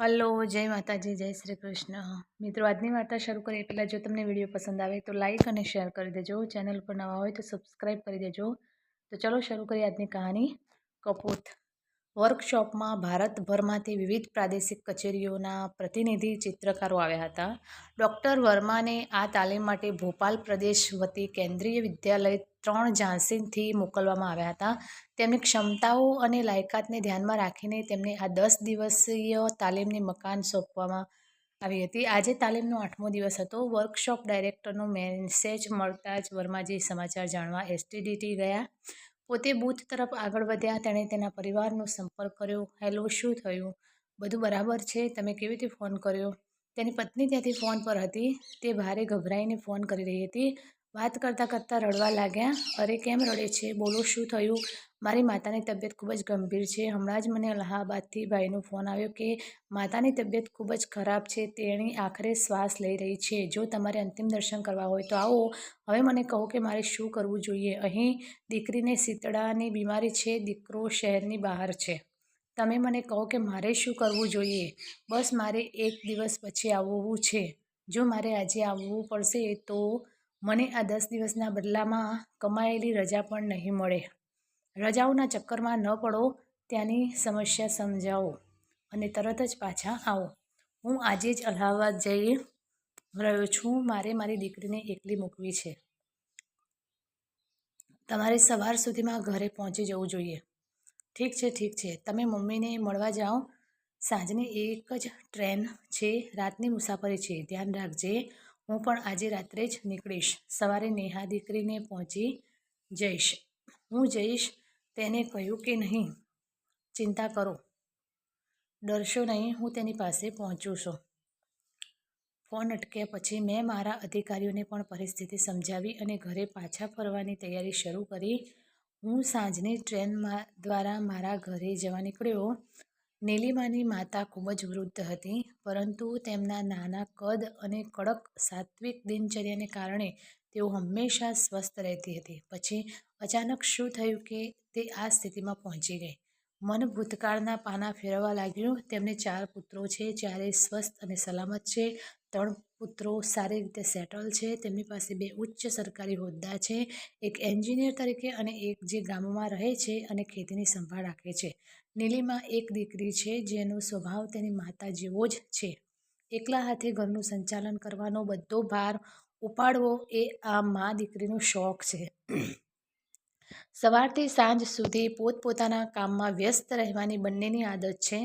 Hello, જય માતાજી, જય શ્રી કૃષ્ણ. મિત્રો, આજની વાર્તા શરૂ કરીએ પહેલાં જો તમને વીડિયો પસંદ આવે તો લાઈક અને શેર કરી દેજો. ચેનલ પર નવા હોય તો સબસ્ક્રાઈબ કરી દેજો. તો ચલો શરૂ કરીએ આજની કહાની. કપૂત વર્કશોપમાં ભારતભરમાંથી વિવિધ પ્રાદેશિક કચેરીઓના પ્રતિનિધિ ચિત્રકારો આવ્યા હતા. ડૉક્ટર વર્માને આ તાલીમ માટે ભોપાલ પ્રદેશ વતી કેન્દ્રીય વિદ્યાલય ત્રણ ઝાંસીથી મોકલવામાં આવ્યા હતા. તેમની ક્ષમતાઓ અને લાયકાતને ધ્યાનમાં રાખીને તેમને આ દસ દિવસીય તાલીમની મકાન સોંપવામાં આવી હતી. આજે તાલીમનો આઠમો દિવસ હતો. વર્કશોપ ડાયરેક્ટરનો મેસેજ મળતા જ વર્માજી સમાચાર જાણવા એસટીડીટી ગયા. પોતે બૂથ તરફ આગળ વધ્યા, તેણે તેના પરિવારનો સંપર્ક કર્યો. હેલો, શું થયું? બધું બરાબર છે? તમે કેવી રીતે ફોન કર્યો? તેની પત્ની ત્યાંથી ફોન પર હતી. તે ભારે ગભરાઈને ફોન કરી રહી હતી. વાત કરતાં કરતાં રડવા લાગ્યા. અરે, કેમ રડે છે? બોલો, શું થયું? મારી માતાની તબિયત ખૂબ જ ગંભીર છે. હમણાં જ મને અલ્હાબાદથી ભાઈનો ફોન આવ્યો કે માતાની તબિયત ખૂબ જ ખરાબ છે. તેણી આખરે શ્વાસ લઈ રહી છે. જો તમારે અંતિમ દર્શન કરવા હોય તો આવો. હવે મને કહો કે મારે શું કરવું જોઈએ? અહીં દીકરીને શીતળાની બીમારી છે. દીકરો શહેરની બહાર છે. તમે મને કહો કે મારે શું કરવું જોઈએ? બસ મારે એક દિવસ પછી આવવું છે. જો મારે આજે આવવું પડશે તો મને આ દસ દિવસના બદલામાં કમાયેલી રજા પણ નહીં મળે. રજાઓના ચક્કરમાં ન પડો, ત્યાંની સમસ્યા સમજાવો અને તરત જ પાછા આવો. હું આજે જ અલ્હાબાદ જઈ રહ્યો છું. મારે મારી દીકરીને એકલી મૂકવી છે. તમારે સવાર સુધીમાં ઘરે પહોંચી જવું જોઈએ. ઠીક છે ઠીક છે. તમે મમ્મીને મળવા જાઓ. સાંજની એક જ ટ્રેન છે. રાતની મુસાફરી છે. ધ્યાન રાખજે. હું પણ આજે રાત્રે જ નીકળીશ. સવારે નેહા દીકરીને પહોંચી જઈશ. હું જઈશ તેને કહ્યું કે નહીં, ચિંતા કરો, ડરશો નહીં, હું તેની પાસે પહોંચું છું. ફોન અટક્યા પછી મેં મારા અધિકારીઓને પણ પરિસ્થિતિ સમજાવી અને ઘરે પાછા ફરવાની તૈયારી શરૂ કરી. હું સાંજની ટ્રેનમાં દ્વારા મારા ઘરે જવા નીકળ્યો. નીલિમાની માતા ખૂબ જ વૃદ્ધ હતી, પરંતુ તેમના નાના કદ અને કડક સાત્વિક દિનચર્યાને કારણે તેઓ હંમેશા સ્વસ્થ રહેતી હતી. પછી અચાનક શું થયું કે તે આ સ્થિતિમાં પહોંચી ગઈ. મન ભૂતકાળના પાના ફેરવવા લાગ્યું. તેમને ચાર પુત્રો છે, ચારે સ્વસ્થ અને સલામત છે, ત્રણ પુત્રો સારી રીતે સેટલ છે, તેમની પાસે બે ઉચ્ચ સરકારી હોદ્દા છે, એક એન્જિનિયર તરીકે અને એક જે ગામમાં રહે છે અને ખેતીની સંભાળ રાખે છે. નીલિમા એક દીકરી છે જેનો સ્વભાવ તેની માતા જેવો જ છે. એકલા હાથે ઘરનું સંચાલન કરવાનો બધો ભાર ઉપાડવો એ આ મા દીકરીનો શોખ છે. સવારથી સાંજ સુધી પોતપોતાના કામમાં વ્યસ્ત રહેવાની બંનેની આદત છે.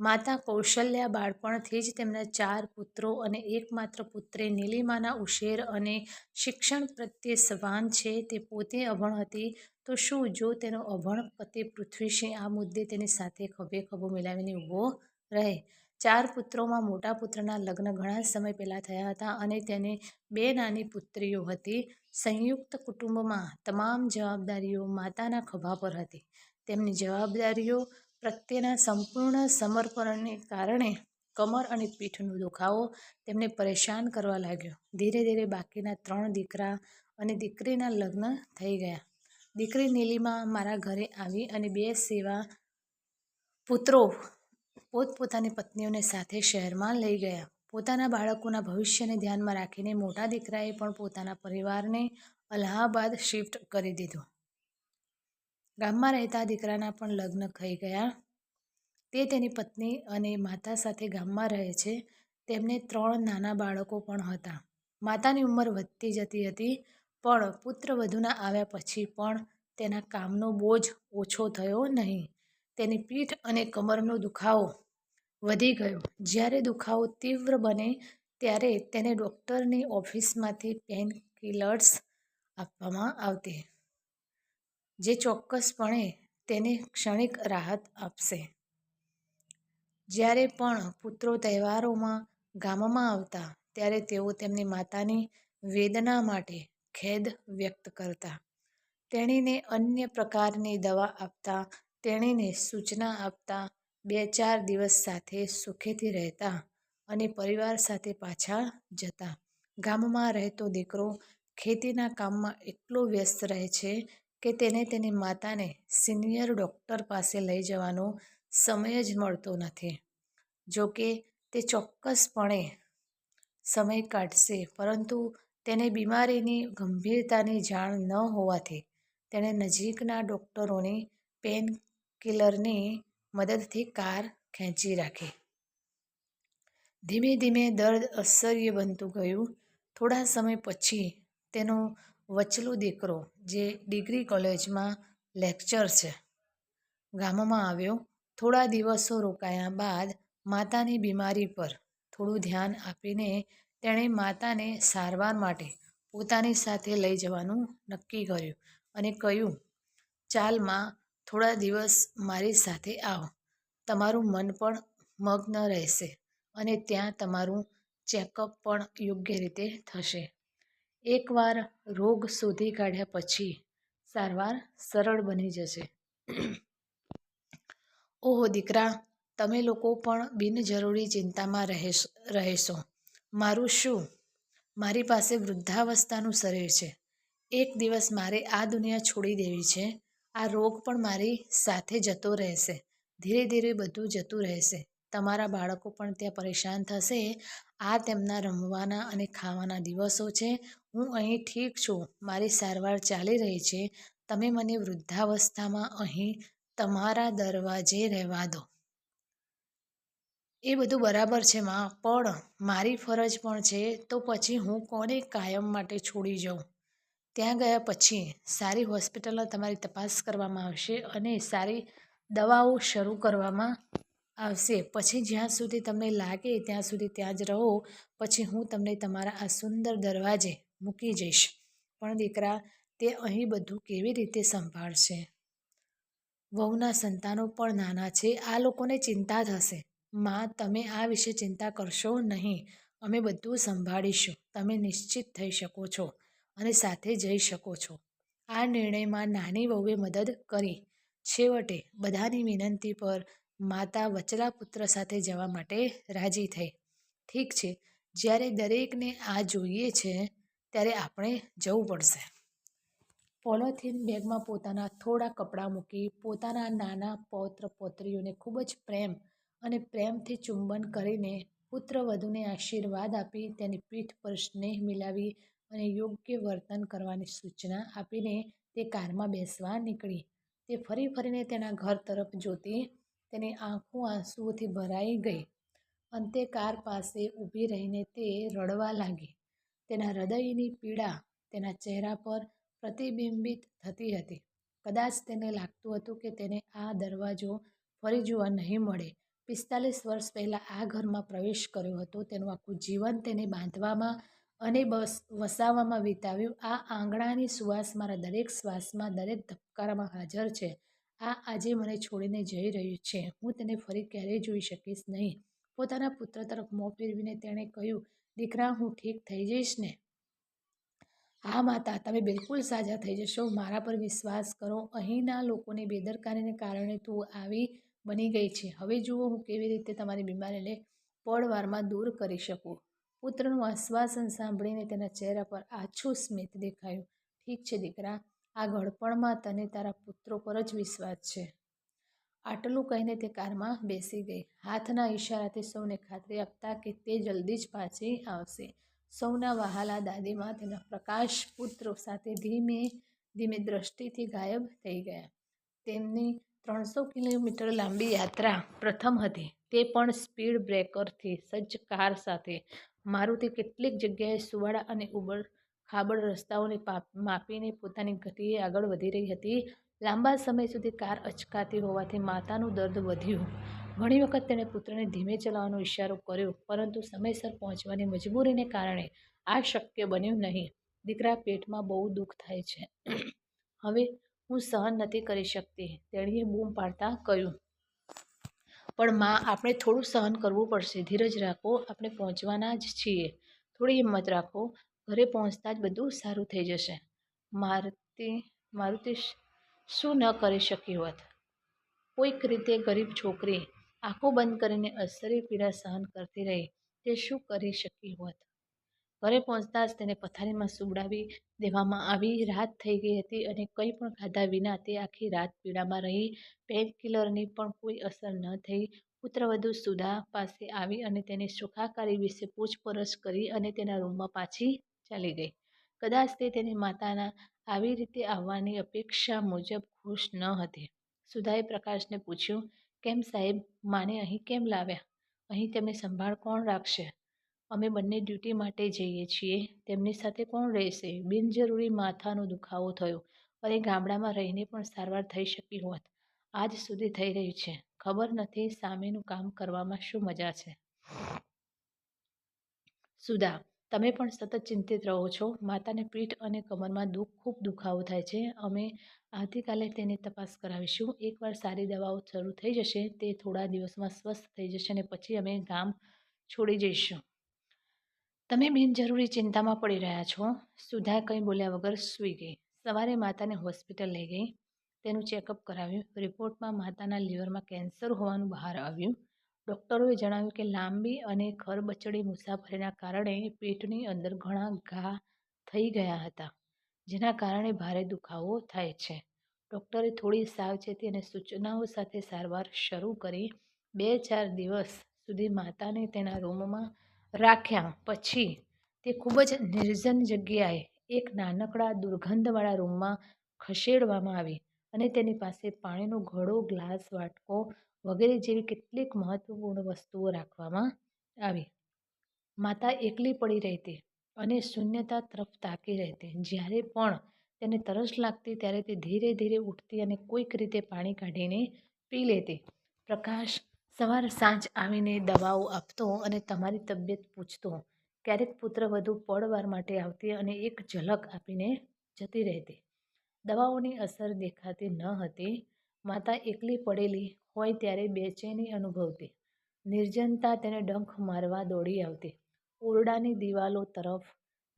માતા કૌશલ્યા બાળપણથી જ તેમના ચાર પુત્રો અને એકમાત્ર પુત્રે નીલિમાના ઉશેર અને શિક્ષણ પ્રત્યે સભાન છે. તે પોતે અભણ હતી તો શું, જો તેનો અભણ પતિ પૃથ્વીસિંહ આ મુદ્દે તેની સાથે ખભે ખભો મિલાવીને ઊભો રહે. ચાર પુત્રોમાં મોટા પુત્રના લગ્ન ઘણા સમય પહેલાં થયા હતા અને તેને બે નાની પુત્રીઓ હતી. સંયુક્ત કુટુંબમાં તમામ જવાબદારીઓ માતાના ખભા પર હતી. તેમની જવાબદારીઓ પ્રત્યેના સંપૂર્ણ સમર્પણને કારણે કમર અને પીઠનો દુખાવો તેમને પરેશાન કરવા લાગ્યો. ધીરે ધીરે બાકીના ત્રણ દીકરા અને દીકરીના લગ્ન થઈ ગયા. દીકરી નીલિમા મારા ઘરે આવી અને બે સેવા પુત્રો પોતપોતાની પત્નીઓને સાથે શહેરમાં લઈ ગયા. પોતાના બાળકોના ભવિષ્યને ધ્યાનમાં રાખીને મોટા દીકરાએ પણ પોતાના પરિવારને અલ્હાબાદ શિફ્ટ કરી દીધું. ગામમાં રહેતા દીકરાના પણ લગ્ન થઈ ગયા. તે તેની પત્ની અને માતા સાથે ગામમાં રહે છે. તેમને ત્રણ નાના બાળકો પણ હતા. માતાની ઉંમર વધતી જતી હતી. પણ પુત્ર વધુના આવ્યા પછી પણ તેના કામનો બોજ ઓછો થયો નહીં. તેની પીઠ અને કમરનો દુખાવો વધી ગયો. જ્યારે દુખાવો તીવ્ર બને ત્યારે તેને ડૉક્ટરની ઓફિસમાંથી પેન કિલર્સ આપવામાં આવતી, જે ચોક્કસપણે તેને ક્ષણિક રાહત આપશે. જ્યારે પણ પુત્રો તહેવારોમાં ગામમાં આવતા, ત્યારે તેઓ તેમની માતાની વેદના માટે ખેદ વ્યક્ત કરતા. તેણીને અન્ય પ્રકારની દવા આપતા, તેણીને સૂચના આપતા, બે ચાર દિવસ સાથે સુખેથી રહેતા અને પરિવાર સાથે પાછા જતા. ગામમાં રહેતો દીકરો ખેતીના કામમાં એટલો વ્યસ્ત રહે છે કે તેને તેની માતાને સિનિયર ડૉક્ટર પાસે લઈ જવાનો સમય જ મળતો નથી. જોકે તે ચોક્કસપણે સમય કાઢશે, પરંતુ તેને બીમારીની ગંભીરતાની જાણ ન હોવાથી તેણે નજીકના ડોક્ટરોની પેનકિલરની મદદથી કાર ખેંચી રાખી. ધીમે ધીમે દર્દ અસહ્ય બનતું ગયું. થોડા સમય પછી તેનો વચલો દીકરો, જે ડિગ્રી કોલેજમાં લેક્ચર છે, ગામમાં આવ્યો. થોડા દિવસો રોકાયા બાદ માતાની બીમારી પર થોડું ધ્યાન આપીને તેણે માતાને સારવાર માટે પોતાની સાથે લઈ જવાનું નક્કી કર્યું અને કહ્યું, "ચાલ મા, થોડા દિવસ મારી સાથે આવ. તમારું મન પણ મગ્ન રહેશે અને ત્યાં તમારું ચેકઅપ પણ યોગ્ય રીતે થશે. એકવાર રોગ શોધી કાઢ્યા પછી સારવાર સરળ બની જશે." ઓહો દીકરા, તમે લોકો પણ બિનજરૂરી ચિંતામાં રહેશો. મારું શું? મારી પાસે વૃદ્ધાવસ્થાનું શરીર છે. એક દિવસ મારે આ દુનિયા છોડી દેવી છે. આ રોગ પણ મારી સાથે જતો રહેશે. ધીરે ધીરે બધું જતું રહેશે. તમારા બાળકો પણ ત્યાં પરેશાન થશે. આ તેમના રમવાના અને ખાવાના દિવસો છે. હું અહીં ઠીક છું. મારી સારવાર ચાલી રહી છે. તમે મને વૃદ્ધાવસ્થામાં અહીં તમારા દરવાજે રહેવા દો. એ બધું બરાબર છે માં પણ મારી ફરજ પણ છે. તો પછી હું કોને કાયમ માટે છોડી જાઉં ત્યાં ગયા પછી સારી હોસ્પિટલમાં તમારી તપાસ કરવામાં આવશે અને સારી દવાઓ શરૂ કરવામાં આવશે. પછી જ્યાં સુધી તમને લાગે ત્યાં સુધી ત્યાં જ રહો. પછી હું તમને તમારા આ સુંદર દરવાજે મૂકી જઈશ." "પણ દીકરા, તે અહીં બધું કેવી રીતે સંભાળશે? વહુના સંતાનો પણ નાના છે. આ લોકોને ચિંતા થશે." "મા, તમે આ વિશે ચિંતા કરશો નહીં. અમે બધું સંભાળીશું. તમે નિશ્ચિત થઈ શકો છો અને સાથે જઈ શકો છો." આ નિર્ણયમાં નાની વહુએ મદદ કરી. છેવટે બધાની વિનંતી પર માતા વચલા પુત્ર સાથે જવા માટે રાજી થઈ. "ઠીક છે, જ્યારે દરેકને આ જોઈએ છે, ત્યારે આપણે જવું પડશે." પોલોથીન બેગમાં પોતાના થોડા કપડાં મૂકી પોતાના નાના પૌત્ર-પૌત્રીઓને ખૂબ જ પ્રેમ અને પ્રેમથી ચુંબન કરીને પુત્રવધૂને આશીર્વાદ આપી તેની પીઠ પર સ્નેહ મિલાવી અને યોગ્ય વર્તન કરવાની સૂચના આપીને તે કારમાં બેસવા નીકળી. તે ફરી ફરીને તેના ઘર તરફ જોતી. તેની આંખો આંસુઓથી ભરાઈ ગઈ. અંતે કાર પાસે ઊભી રહીને તે રડવા લાગી. તેના હૃદયની પીડા તેના ચહેરા પર પ્રતિબિંબિત થતી હતી. કદાચ તેને લાગતું હતું કે તેને આ દરવાજો ફરી જોવા નહીં મળે. પિસ્તાલીસ વર્ષ પહેલાં આ ઘરમાં પ્રવેશ કર્યો હતો. તેનું આખું જીવન તેને બાંધવામાં અને બસ વસાવવામાં વિતાવ્યું. આ આંગણાની સુવાસ મારા દરેક શ્વાસમાં, દરેક ધબકારામાં હાજર છે. આ આજે મને છોડીને જઈ રહ્યું છે. હું તેને ફરી ક્યારેય જોઈ શકીશ નહીં." પોતાના પુત્ર તરફ મોં ફેરવીને તેણે કહ્યું, "દીકરા, હું ઠીક થઈ જઈશ ને?" "હા માતા, તમે બિલકુલ સાજા થઈ જશો. મારા પર વિશ્વાસ કરો. અહીંના લોકોની બેદરકારીને કારણે તું આવી બની ગઈ છે. હવે જુઓ હું કેવી રીતે તમારી બીમારીને પળવારમાં દૂર કરી શકું." પુત્રનું આશ્વાસન સાંભળીને તેના ચહેરા પર આછું સ્મિત દેખાયું. "ઠીક છે દીકરા, આ ઘડપણમાં તને તારા પુત્રો પર જ વિશ્વાસ છે." આટલું કહીને તે કારમાં બેસી ગઈ. હાથના ઈશારાથી સૌને ખાતરી આપતા કે તે જલ્દી જ પાછી આવશે. સૌના વહાલા દાદીમાં તેના પ્રકાશ પુત્રો સાથે ધીમે ધીમે દૃષ્ટિથી ગાયબ થઈ ગયા. તેમની ત્રણસો કિલોમીટર લાંબી યાત્રા પ્રથમ હતી, તે પણ સ્પીડ બ્રેકરથી સજ્જ કાર સાથે. મારુતિ કેટલીક જગ્યાએ સુવાળા અને ઉબડ-ખાબડ રસ્તાઓને માપીને પોતાની ગતિએ આગળ વધી રહી હતી. લાંબા સમય સુધી કાર અચકાતી હોવાથી માતાનું દર્દ વધ્યું. ઘણી વખત તેણે પુત્રને ધીમે ચલાવવાનો ઈશારો કર્યો, પરંતુ સમયસર પહોંચવાની મજબૂરીને કારણે આ શક્ય બન્યું નહીં. "દીકરા, પેટમાં બહુ દુઃખ થાય છે. હવે હું સહન નથી કરી શકતી." તેણીએ બૂમ પાડતા કહ્યું. "પણ મા, આપણે થોડું સહન કરવું પડશે. ધીરજ રાખો. આપણે પહોંચવાના જ છીએ. થોડી હિંમત રાખો. ઘરે પહોંચતા જ બધું સારું થઈ જશે." મારુતિ શું ન કરી શકી હોત? કોઈક રીતે ગરીબ છોકરી આંખો બંધ કરીને અસરી પીડા સહન કરતી રહી. તે શું કરી શકી હોત? ઘરે પહોંચતાં જ તેને પથારીમાં સુવડાવી દેવામાં આવી. રાત થઈ ગઈ હતી અને કંઈ પણ ખાધા વિના તે આખી રાત પીડામાં રહી. પેનકિલરની પણ કોઈ અસર ન થઈ. પુત્રવધુ સુધા પાસે આવી અને તેની સુખાકારી વિશે પૂછપરછ કરી અને તેના રૂમમાં પાછી ચાલી ગઈ. કદાચ તે તેની માતાના આવી રીતે આવવાની અપેક્ષા મુજબ ખુશ ન હતી. સુધાએ પ્રકાશને પૂછ્યું, કેમ સાહેબ, માને અહીં કેમ લાવ્યા? અહીં તેમની સંભાળ કોણ રાખશે? અમે બંને ડ્યુટી માટે જઈએ છીએ. તેમની સાથે કોણ રહેશે? બિનજરૂરી માથાનો દુખાવો થયો. અને ગામડામાં રહીને પણ સારવાર થઈ શકી હોત. આજ સુધી થઈ રહી છે. ખબર નથી સામેનું કામ કરવામાં શું મજા છે. સુધા: તમે પણ સતત ચિંતિત રહો છો. માતાને પીઠ અને કમરમાં દુઃખ ખૂબ દુખાવો થાય છે. અમે આવતીકાલે તેની તપાસ કરાવીશું. એકવાર સારી દવાઓ શરૂ થઈ જશે, તે થોડા દિવસમાં સ્વસ્થ થઈ જશે અને પછી અમે ગામ છોડી જઈશું. તમે બિનજરૂરી ચિંતામાં પડી રહ્યા છો. સુધા કંઈ બોલ્યા વગર સૂઈ ગઈ. સવારે માતાને હોસ્પિટલ લઈ ગઈ. તેનું ચેકઅપ કરાવ્યું. રિપોર્ટમાં માતાના લીવરમાં કેન્સર હોવાનું બહાર આવ્યું. ડૉક્ટરોએ જણાવ્યું કે લાંબી અને ખરબચડી મુસાફરીના કારણે પેટની અંદર ઘણા ઘા થઈ ગયા હતા, જેના કારણે ભારે દુખાવો થાય છે. ડૉક્ટરે થોડી સાવચેતી અને સૂચનાઓ સાથે સારવાર શરૂ કરી. બે-ચાર દિવસ સુધી માતાને તેના રૂમમાં રાખ્યા પછી તે ખૂબ જ નિર્જન જગ્યાએ એક નાનકડા દુર્ગંધવાળા રૂમમાં ખસેડવામાં આવી અને તેની પાસે પાણીનો ઘડો, ગ્લાસ, વાટકો વગેરે જેવી કેટલીક મહત્વપૂર્ણ વસ્તુઓ રાખવામાં આવી. માતા એકલી પડી રહેતી અને શૂન્યતા તરફ તાકી રહેતી. જ્યારે પણ તેને તરસ લાગતી ત્યારે તે ધીરે ધીરે ઉઠતી અને કોઈક રીતે પાણી કાઢીને પી લેતી. પ્રકાશ સવાર-સાંજ આવીને દવાઓ આપતો અને તમારી તબિયત પૂછતો. ક્યારેક પુત્ર વધુ પળવાર માટે આવતી અને એક ઝલક આપીને જતી રહેતી. દવાઓની અસર દેખાતી ન હતી. માતા એકલી પડેલી હોય ત્યારે બેચેની અનુભવતી. નિર્જનતા તેને ડંખ મારવા દોડી આવતી. ઓરડાની દિવાલો તરફ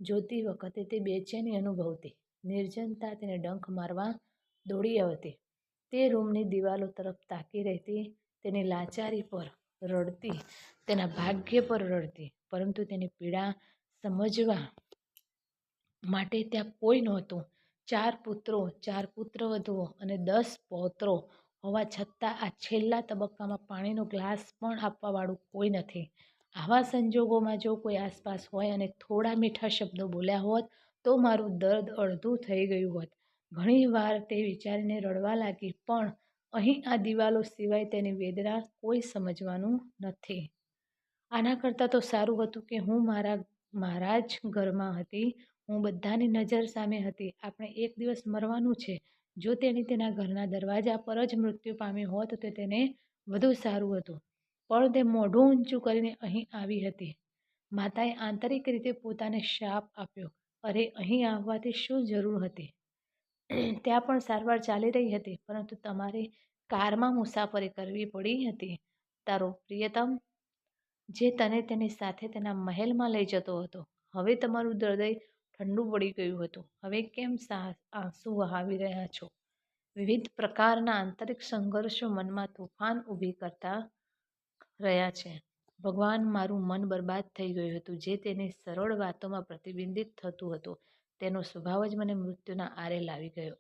જોતી વખતે તે બેચેની અનુભવતી. નિર્જનતા તેને ડંખ મારવા દોડી આવતી. તે રૂમની દિવાલો તરફ તાકી રહેતી. તેની લાચારી પર રડતી, તેના ભાગ્ય પર રડતી. પરંતુ તેની પીડા સમજવા માટે ત્યાં કોઈ નહોતું. ચાર પુત્રો, ચાર પુત્રવધુઓ અને દસ પૌત્રો હોવા છતાં આ છેલ્લા તબક્કામાં પાણીનો ગ્લાસ પણ આપવાવાળું કોઈ નથી. આવા સંજોગોમાં જો કોઈ આસપાસ હોય અને થોડા મીઠા શબ્દો બોલ્યા હોત તો મારું દર્દ અડધું થઈ ગયું હોત. ઘણીવાર તે વિચારીને રડવા લાગી પણ અહીં આ દિવાલો સિવાય તેની વેદના કોઈ સમજવાનું નથી. આના કરતાં તો સારું હતું કે હું મારા મારા જ ઘરમાં હતી. હું બધાની નજર સામે હતી. આપણે એક દિવસ મરવાનું છે. જો તેણી તેના ઘરના દરવાજા પર જ મૃત્યુ પામી હોત તો તેને વધુ સારું હતું. પણ તે મોઢું ઊંચું કરીને અહીં આવી હતી. માતાએ આંતરિક રીતે પોતાને શાપ આપ્યો. અરે, અહીં આવવાથી શું જરૂર હતી? ત્યાં પણ સારવાર ચાલી રહી હતી. પરંતુ તમારે કારમાં મુસાફરી કરવી પડી હતી. તારો પ્રિયતમ, જે તને તેની સાથે તેના મહેલમાં લઈ જતો હતો, હવે તમારું હૃદય ઠંડુ પડી ગયું હતું. હવે કેમ આંસુ વહાવી રહ્યા છો? વિવિધ પ્રકારના આંતરિક સંઘર્ષો મનમાં તોફાન ઊભી કરતા રહ્યા છે. ભગવાન, મારું મન બરબાદ થઈ ગયું હતું, જે તેની સરળ વાતોમાં પ્રતિબિંબિત થતું હતું. તેનો સ્વભાવ જ મને મૃત્યુના આરે લાવી ગયો.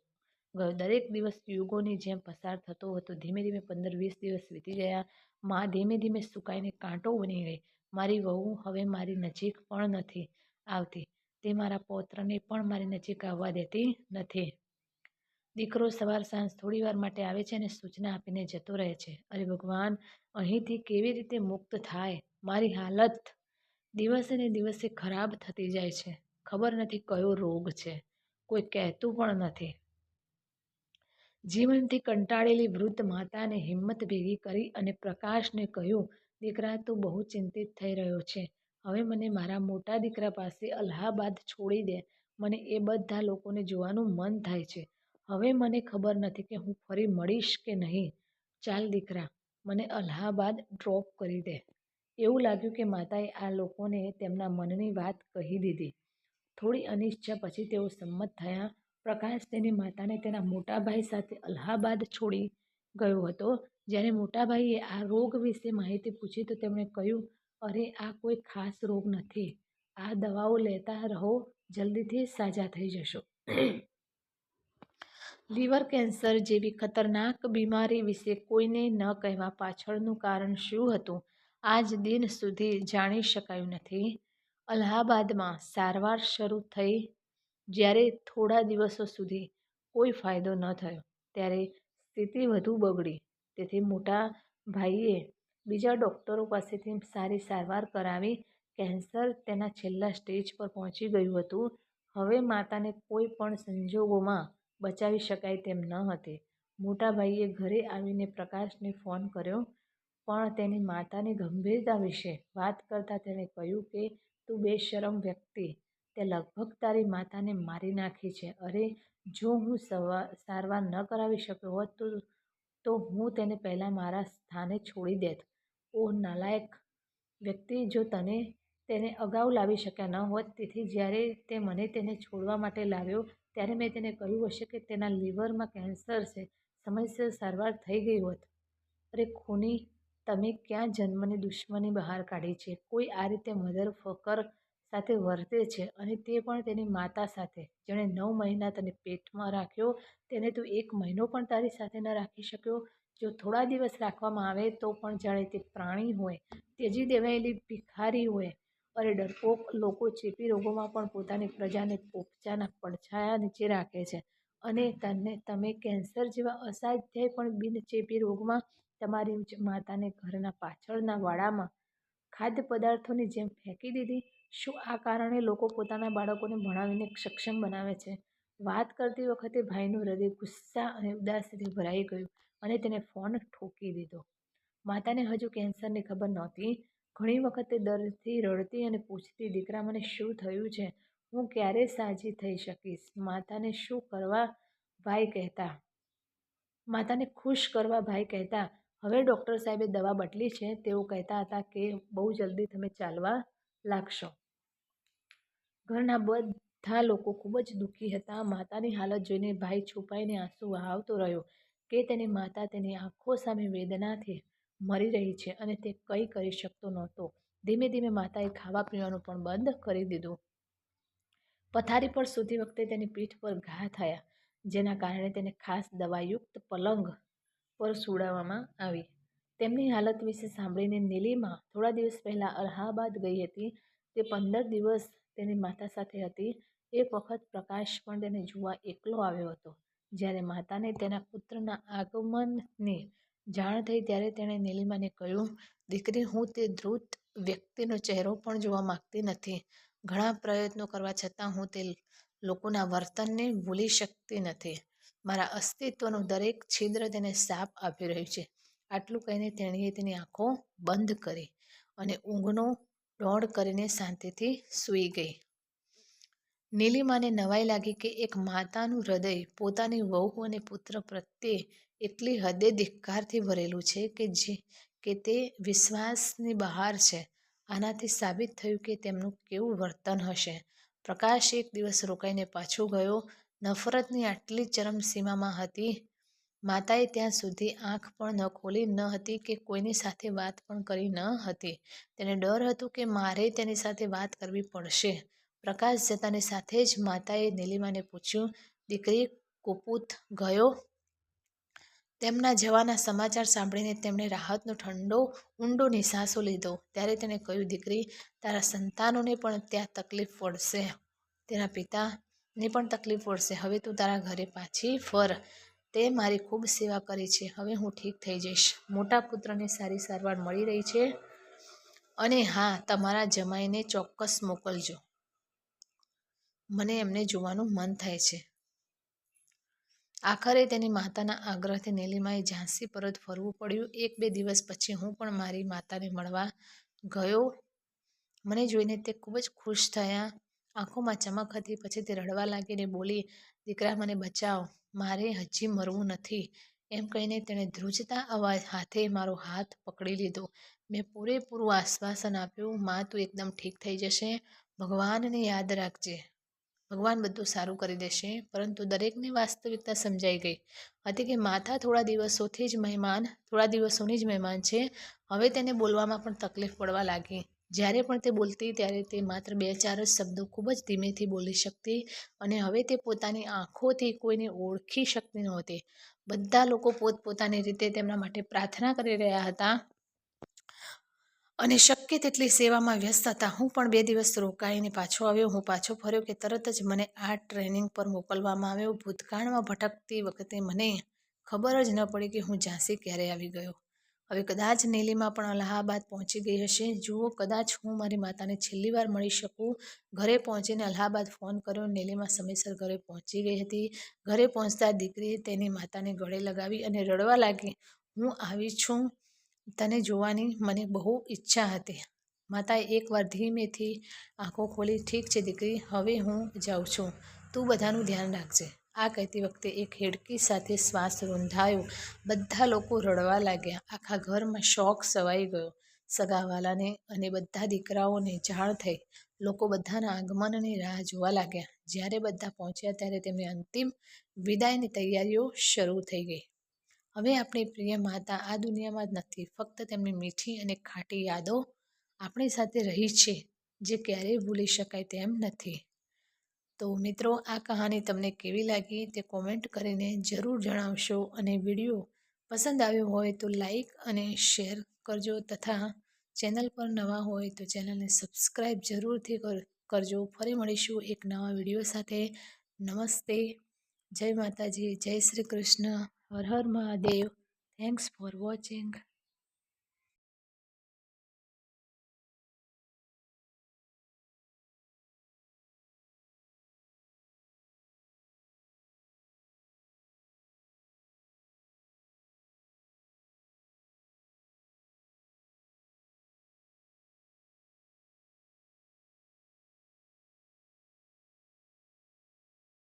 દરેક દિવસ યુગોની જેમ પસાર થતો હતો. ધીમે ધીમે પંદર-વીસ દિવસ વીતી ગયા. મા ધીમે ધીમે સુકાઈને કાંટો બની ગઈ. મારી વહુ હવે મારી નજીક પણ નથી આવતી. તે મારા પૌત્રને પણ મારી નજીક આવવા દેતી નથી. દીકરો સવાર-સાંજ થોડી વાર માટે આવે છે અને સૂચના આપીને જતો રહે છે. અરે ભગવાન, અહીંથી કેવી રીતે મુક્ત થાય? મારી હાલત દિવસે ને દિવસે ખરાબ થતી જાય છે. ખબર નથી કયો રોગ છે. કોઈ કહેતું પણ નથી. જીવનથી કંટાળેલી વૃદ્ધ માતાને હિંમત ભેગી કરી અને પ્રકાશને કહ્યું, દીકરા, તું બહુ ચિંતિત થઈ રહ્યો છે. હવે મને મારા મોટા દીકરા પાસે અલ્હાબાદ છોડી દે. મને એ બધા લોકોને જોવાનું મન થાય છે. હવે મને ખબર નથી કે હું ફરી મળીશ કે નહીં. ચાલ દીકરા, મને અલ્હાબાદ ડ્રોપ કરી દે. એવું લાગ્યું કે માતાએ આ લોકોને તેમના મનની વાત કહી દીધી. થોડી અનિચ્છા પછી તેઓ સંમત થયા. પ્રકાશ તેની માતાને તેના મોટાભાઈ સાથે અલ્હાબાદ છોડી ગયો હતો. જ્યારે મોટાભાઈએ આ રોગ વિશે માહિતી પૂછી તો તેમણે કહ્યું, અરે, આ કોઈ ખાસ રોગ નથી. આ દવાઓ લેતા રહો, જલ્દીથી સાજા થઈ જશો. લીવર કેન્સર જેવી ખતરનાક બીમારી વિશે કોઈને ન કહેવા પાછળનું કારણ શું હતું આજ દિન સુધી જાણી શકાયું નથી અલ્હાબાદમાં સારવાર શરૂ થઈ જ્યારે થોડા દિવસો સુધી કોઈ ફાયદો ન થયો. ત્યારે સ્થિતિ વધુ બગડી. તેથી મોટા ભાઈએ બીજા ડૉક્ટરો પાસેથી સારી સારવાર કરાવી કેન્સર તેના છેલ્લા સ્ટેજ પર પહોંચી ગયું હતું. હવે માતાને કોઈ પણ સંજોગોમાં બચાવી શકાય તેમ ન હતી. મોટા ભાઈએ ઘરે આવીને પ્રકાશને ફોન કર્યો, પણ તેની માતાની ગંભીરતા વિશે વાત કરતાં તેણે કહ્યું કે તું બેશરમ વ્યક્તિ. તે લગભગ તારી માતાને મારી નાખી છે. અરે, જો હું સારવાર ન કરાવી શક્યો હોત તો તો હું તેને પહેલાં મારા સ્થાને છોડી દેત. ઓ નાલાયક વ્યક્તિ, જો તને તેને અગાઉ લાવી શક્યા ન હોત, તેથી જ્યારે તે મને તેને છોડવા માટે લાવ્યો, ત્યારે મેં તેને કહ્યું હશે કે તેના લીવરમાં કેન્સર છે. સમયસર સારવાર થઈ ગઈ હોત. અરે, ખૂની તમે ક્યાં જન્મની દુશ્મની બહાર કાઢી છે? કોઈ આ રીતે મધર ફકર સાથે વર્તે છે અને તે પણ તેની માતા સાથે. જેણે નવ મહિના તને પેટમાં રાખ્યો, તેને તું એક મહિનો પણ તારી સાથે ન રાખી શક્યો. જો થોડા દિવસ રાખવામાં આવે તો પણ જાણે તે પ્રાણી હોય તેજી દેવાયેલી ભિખારી હોય. અરે, ડરપોક લોકો ચેપી રોગોમાં પણ પોતાની પ્રજાને પોપચાના પડછાયા નીચે રાખે છે અને તને, તમે કેન્સર જેવા અસાધ્ય પણ બિનચેપી રોગમાં તમારી જ માતાને ઘરના પાછળના વાડામાં ખાદ્ય પદાર્થોની જેમ ફેંકી દીધી, શું આ કારણે લોકો પોતાના બાળકોને ભણાવીને સક્ષમ બનાવે છે? વાત કરતી વખતે ભાઈનું હૃદય ગુસ્સા અને ઉદાસીથી ભરાઈ ગયું અને તેને ફોન ઠોકી દીધો. માતાને હજુ કેન્સરની ખબર નહોતી. ઘણી વખતે દર્દથી રડતી અને પૂછતી, દીકરા, મને શું થયું છે? હું ક્યારે સાજી થઈ શકીશ? માતાને શું કરવા ભાઈ કહેતા? માતાને ખુશ કરવા ભાઈ કહેતા હવે ડૉક્ટર સાહેબે દવા બદલી છે, તેઓ કહેતા હતા કે બહુ જલ્દી તમે ચાલવા લાગશો. ઘરના બધા લોકો ખૂબ જ દુઃખી હતા. માતાની હાલત જોઈને ભાઈ છુપાઈને આંસુ વહાવતો રહ્યો કે તેની માતા તેની આંખો સામે વેદનાથી મરી રહી છે અને તે કંઈ કરી શકતો નહોતો. ધીમે ધીમે માતાએ ખાવા પીવાનું પણ બંધ કરી દીધું. પથારી પર સૂતી વખતે તેની પીઠ પર ઘા થયા, જેના કારણે તેને ખાસ દવાયુક્ત પલંગ પર સુડાવવામાં આવી. તેમની હાલત વિશે સાંભળીને નીલિમા થોડા દિવસ પહેલાં અલ્હાબાદ ગઈ હતી. તે પંદર દિવસ તેની માતા સાથે હતી. એક વખત પ્રકાશ પણ તેને જોવા એકલો આવ્યો હતો. જ્યારે માતાને તેના પુત્રના આગમનની જાણ થઈ ત્યારે તેણે નીલિમાને કહ્યું, દીકરી, હું તે ધ્રુત વ્યક્તિનો ચહેરો પણ જોવા માગતી નથી. ઘણા પ્રયત્નો કરવા છતાં હું તે લોકોના વર્તનને ભૂલી શકતી નથી. મારા અસ્તિત્વનું દરેક છિદ્ર તેને સાપ આપી રહ્યું છે. આટલું કહીને તેણીએ તેની આંખો બંધ કરી અને ઊંઘનો દોડ કરીને શાંતિથી સૂઈ ગઈ. નીલિમાને નવાઈ લાગી કે એક માતાનું હૃદય પોતાની વહુ અને પુત્ર પ્રત્યે એટલી હદે ધિક્કારથી ભરેલું છે કે જે, કે તે વિશ્વાસની બહાર છે. આનાથી સાબિત થયું કે તેમનું કેવું વર્તન હશે. પ્રકાશ એક દિવસ રોકાઈને પાછો ગયો નફરતની આટલી ચરમસીમામાં હતી. માતાએ ત્યાં સુધી આંખ પણ ન ખોલી, ન હતી કે કોઈની સાથે વાત પણ કરી ન હતી. તેને ડર હતું કે મારે તેની સાથે વાત કરવી પડશે. પ્રકાશ જતાની સાથે જ માતાએ નીલિમાને પૂછ્યું, દીકરી કુપુત ગયો? તેમના જવાના સમાચાર સાંભળીને તેમણે રાહતનો ઠંડો, ઊંડો નિસાસો લીધો. ત્યારે તેણે કહ્યું, દીકરી, તારા સંતાનોને પણ ત્યાં તકલીફ પડશે. તેના પિતાને પણ તકલીફ પડશે. હવે તું તારા ઘરે પાછી ફર. તે મારી ખૂબ સેવા કરી છે. હવે હું ઠીક થઈ જઈશ. મોટા પુત્રને સારી સારવાર મળી રહી છે અને હા, તમારા જમાઈને ચોક્કસ મોકલજો. મને એમને જોવાનું મન થાય છે. આખરે તેની માતાના આગ્રહથી નીલિમાએ ઝાંસી પરત ફરવું પડ્યું. એક બે દિવસ પછી હું પણ મારી માતાને મળવા ગયો. મને જોઈને તે ખૂબ જ ખુશ થયા. આંખોમાં ચમક હતી, પછી તે રડવા લાગીને બોલી, દીકરા, મને બચાવ. મારે હજી મરવું નથી. એમ કહીને તેણે ધ્રુજતા અવાજ હાથે મારો હાથ પકડી લીધો. મેં પૂરેપૂરું આશ્વાસન આપ્યું, માં, તું એકદમ ઠીક થઈ જશે. ભગવાનને યાદ રાખજે. ભગવાન બધું સારું કરી દેશે. પરંતુ દરેકની વાસ્તવિકતા સમજાઈ ગઈ. હતી કે માતા થોડા દિવસોથી જ મહેમાન, થોડા દિવસોની જ મહેમાન છે. હવે તેને બોલવામાં પણ તકલીફ પડવા લાગી. જ્યારે પણ તે બોલતી ત્યારે તે માત્ર બે ચાર જ શબ્દો ખૂબ જ ધીમેથી બોલી શકતી અને હવે તે પોતાની આંખોથી કોઈને ઓળખી શકતી નહોતી. બધા લોકો પોતપોતાની રીતે તેમના માટે પ્રાર્થના કરી રહ્યા હતા અને શક્ય તેટલી સેવામાં વ્યસ્ત હતા. હું પણ બે દિવસ રોકાઈને પાછો આવ્યો. હું પાછો ફર્યો કે તરત જ મને આ ટ્રેનિંગ પર મોકલવામાં આવ્યો. ભૂતકાળમાં ભટકતી વખતે મને ખબર જ ન પડી કે હું ઝાંસી ક્યારે આવી ગયો. હવે કદાચ નીલિમા પણ અલ્હાબાદ પહોંચી ગઈ હશે. જુઓ, કદાચ હું મારી માતાને છેલ્લી વાર મળી શકું. ઘરે પહોંચીને અલ્હાબાદ ફોન કર્યો. નીલિમા સમયસર ઘરે પહોંચી ગઈ હતી. ઘરે પહોંચતા દીકરીએ તેની માતાને ગળે લગાવી અને રડવા લાગી. હું આવી છું તને જોવાની મને બહુ ઈચ્છા હતી. માતાએ એકવાર ધીમેથી આંખો ખોલી, ઠીક છે દીકરી, હવે હું જાઉં છું. તું બધાનું ધ્યાન રાખજે. આ કહેતી વખતે એક હેડકી સાથે શ્વાસ રૂંધાયો. બધા લોકો રડવા લાગ્યા. આખા ઘરમાં શોક સવાઈ ગયો. સગાવાલાને અને બધા દીકરાઓને જાણ થઈ. લોકો બધાના આગમનની રાહ જોવા લાગ્યા. જ્યારે બધા પહોંચ્યા ત્યારે તેમની અંતિમ વિદાયની તૈયારીઓ શરૂ થઈ ગઈ. હવે આપણી પ્રિય માતા આ દુનિયામાં જ નથી, ફક્ત તેમની મીઠી અને ખાટી યાદો આપણી સાથે રહી છે, જે ક્યારેય ભૂલી શકાય તેમ નથી. તો મિત્રો, આ કહાની તમને કેવી લાગી તે કોમેન્ટ કરીને જરૂર જણાવશો અને વીડિયો પસંદ આવ્યો હોય તો લાઈક અને શેર કરજો તથા ચેનલ પર નવા હોય તો ચેનલને સબસ્ક્રાઈબ જરૂરથી કરજો. ફરી મળીશું એક નવા વીડિયો સાથે. નમસ્તે. જય માતાજી. જય શ્રી કૃષ્ણ. હર હર મહાદેવ. Thanks for watching